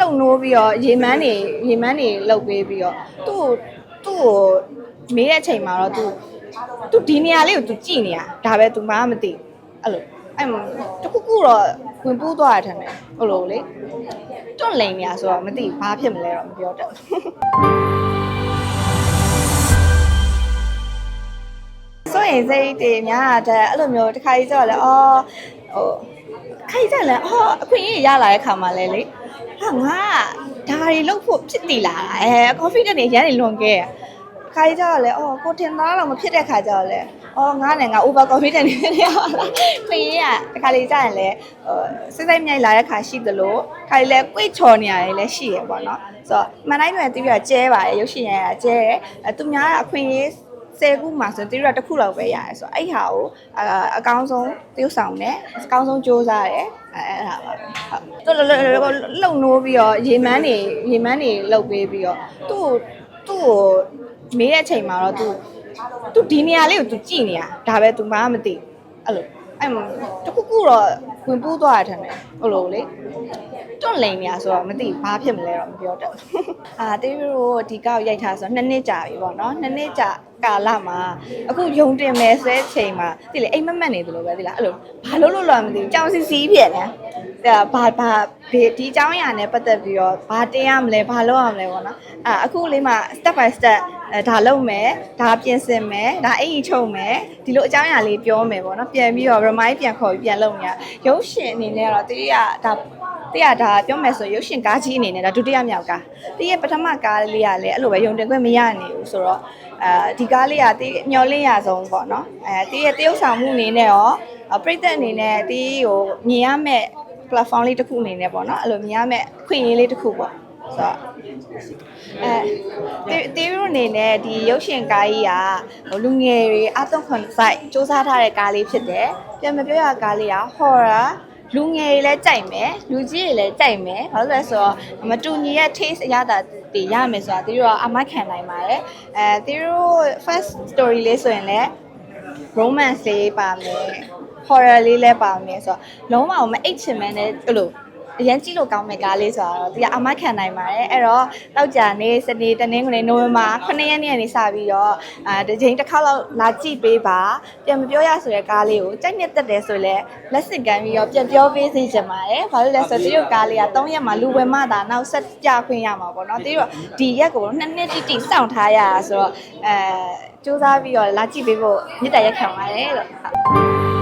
လုံနိုးပြီးတော့ရေမန်းနေရေမန်းနေလှုပ်ပေးပြီးတော့သူ့ကိုသူ့ကိုမေးတဲ့အချိန်မှာတော့သူသူဒီနေရာလေးကိုသူကြည့်နေတာဒါပဲသူမှမသိအဲ့လိုအဲ့မှာတခုခုတော့ဝင်ပိုးသွားတယ်ထင်တယ်ဟုတ်လို့လေတွန့်လိန်နေရဆိုတော့မသိဘာဖြစ်မလဲတော့မပြောတတ်ဘူးဆိုရင်စိတ်တွေများတဲ့အဲ့လိုမျိုးတစ်ခါကြီးကြောက်လဲအော်ဟို ခိုင်ကြလဲအော်အခွင့်အရေးရလာတဲ့ခါမှလဲလေဟာငါကဒါတွေလုပ်ဖို့ဖြစ်တည်လာတာအဲ confident တွေရမ်းနေလွန်ခဲ့ခိုင်ကြလဲအော်ကိုထင်သားတော့မဖြစ်တဲ့ခါကြောက်လဲအော်ငါနဲ့ငါ over confident နေနေရပါလားခွင့်ရရတစ်ခါလေးကြာရင်လဲဟိုစိတ်စိတ်မြိုက်လာတဲ့ခါရှိသလိုခါလေးလဲကွိတ်ချော်နေရတယ်လဲရှိရပေါ့နော်ဆိုတော့မန်တိုင်းတွေတီးပြီးတော့ကျဲပါတယ်ရုပ်ရှင်ရရကျဲတယ်အဲသူများကအခွင့်အရေး ဆယ်ခုမှဆိုတီးရတစ်ခုလောက်ပဲရတယ်ဆိုတော့အဲ့ဟာကိုအအကောင်းဆုံးတရုပ်ဆောင်တယ်အကောင်းဆုံးစူးစမ်းတယ်အဲအဲ့ဒါပါပဲဟုတ်သူလုံနိုးပြီးတော့ရေမန်းနေရေမန်းနေလှုပ်ပေးပြီးတော့သူ့သူ့ကိုမေးတဲ့အချိန်မှာတော့သူသူဒီနေရာလေးကိုသူကြည့်နေတာဒါပဲသူမှမသိအဲ့လိုအဲ့မှာတခုခုတော့ဝင်ပိုးသွားတယ်ထင်တယ်ဟုတ်လို့လေတွန့်လိန်နေရဆိုတော့မသိဘာဖြစ်မလဲတော့မပြောတတ်ဘူးအာတေးတို့ဒီကောက်ရိုက်ထားဆိုတော့နှစ်နှစ်ကြာပြီပေါ့နော်နှစ်နှစ်ကြာ ကာလမှာအခုယုံတင်မယ်ဆဲချိန်မှာဒီလေအိမ်မက်မက်နေသလိုပဲဒီလားအဲ့လိုဘာလို့လို့လဲမသိဘူးကြောင်စီစီဖြစ်နေအဲဘာဘာဒီအကြောင်းအရာနဲ့ပတ်သက်ပြီးတော့ဘာတင်ရမလဲဘာလုပ်ရမလဲပေါ့နော်အာအခုလေးမှာ step by step အဲဒါလုပ်မယ်ဒါပြင်ဆင်မယ်ဒါအိမ်ကြီးချုပ်မယ်ဒီလိုအကြောင်းအရာလေးပြောမယ်ပေါ့နော်ပြန်ပြီးတော့ remind ပြန်ခေါ်ပြီးပြန်လုပ်နေရရုပ်ရှင်အနေနဲ့ကတော့တတိယဒါ တရဒါပြောမယ်ဆိုရုပ်ရှင်ကားကြီးအနေနဲ့ဒါဒုတိယမြောက်ကားတည့်ရဲ့ပထမကားလေးကလည်းအဲ့လိုပဲယုံတင်ခွင့်မရနိုင်ဘူးဆိုတော့အဲဒီကားလေးကတည့်မျောလင်းရဆုံးပေါ့နော်အဲတည့်ရဲ့တရုပ်ဆောင်မှုအနေနဲ့ရောပြိသက်အနေနဲ့တည့်ကိုမြင်ရမယ့် platform လေးတစ်ခုအနေနဲ့ပေါ့နော်အဲ့လိုမြင်ရမယ့်ခွင့်ရင်းလေးတစ်ခုပေါ့ဆိုတော့အဲတေးရိုအနေနဲ့ဒီရုပ်ရှင်ကားကြီးကဟိုလူငယ်တွေအသုံးခွန် site စူးစမ်းထားတဲ့ကားလေးဖြစ်တယ်ပြန်မပြောရကားလေးက horror လူငယ်တွေလည်းကြိုက်မယ်လူကြီးတွေလည်းကြိုက်မယ်ဘာလို့လဲဆိုတော့မတူညီရဲ့ taste အရသာတွေရမယ်ဆိုတာတီးတို့ကအမခံနိုင်ပါတယ်အဲတီးတို့ first story လေးဆိုရင်လည်း romance လေးပါမယ် horror လေးလည်းပါမယ်ဆိုတော့လုံးဝမအိတ်ချင်မဲနဲ့အဲ့လို အရင်ကြည့်လို့ကောင်းမယ့်ကားလေးဆိုတော့ဒီကအမခံနိုင်ပါတယ်အဲ့တော့တောက်ကြနေစနေတနင်္ဂနွေနိုဝင်ဘာ9ရက်နေ့ကနေစပြီးတော့အာဒီချိန်တစ်ခါလောက်လာကြည့်ပေးပါပြန်မပြောရဆိုတဲ့ကားလေးကိုကြိုက်နှစ်သက်တယ်ဆိုလဲလက်စင်ကန်ပြီးတော့ပြန်ပြောပေးစေချင်ပါတယ်ဘာလို့လဲဆိုတော့ဒီလိုကားလေးက3ရက်မှလူဝယ်မှသာနောက်ဆက်ပြခွင့်ရမှာပေါ့နော်ဒီတော့ဒီရက်ကိုနှစ်နှစ်တိတိစောင့်ထားရတာဆိုတော့အဲစူးစမ်းပြီးတော့လာကြည့်ပေးဖို့မြစ်တရက်ခံပါတယ်လို့ဟုတ်